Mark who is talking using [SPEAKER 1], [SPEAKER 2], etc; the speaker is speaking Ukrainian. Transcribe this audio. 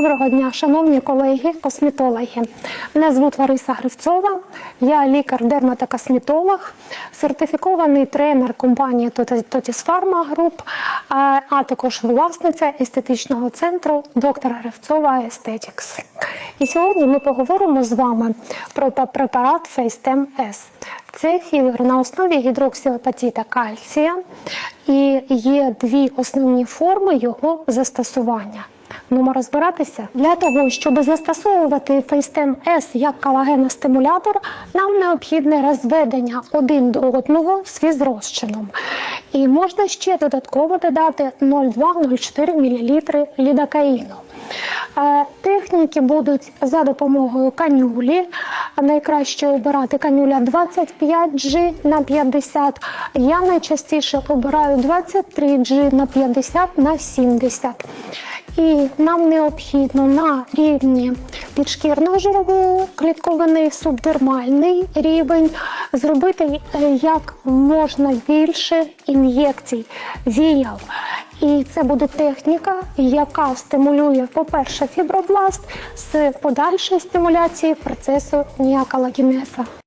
[SPEAKER 1] Доброго дня, шановні колеги, косметологи. Мене звуть Лариса Гривцова, я лікар-дерматокосметолог, сертифікований тренер компанії Totis Pharma Group, а, також власниця естетичного центру доктора Гривцова Aesthetics. І сьогодні ми поговоримо з вами про препарат FaceTem S. Це філер на основі гідроксиапатита кальція і є дві основні форми його застосування. Нумо розбиратися для того, щоб застосовувати фейстем С як колагеностимулятор, нам необхідне розведення один до одного з фізрозчином. І можна ще додатково додати 0,2-0,4 мл лідокаїну. Е, Техніки будуть за допомогою канюлі. Найкраще обирати канюля 25G на 50. Я найчастіше обираю 23G на 50 на 70. І нам необхідно на рівні підшкірно-жирової клітковини, субдермальний рівень зробити е, як можна більше ін'єкцій, віял. І це буде техніка, яка стимулює, по-перше, фібробласт з подальшою стимуляцією процесу ніакалагенеза.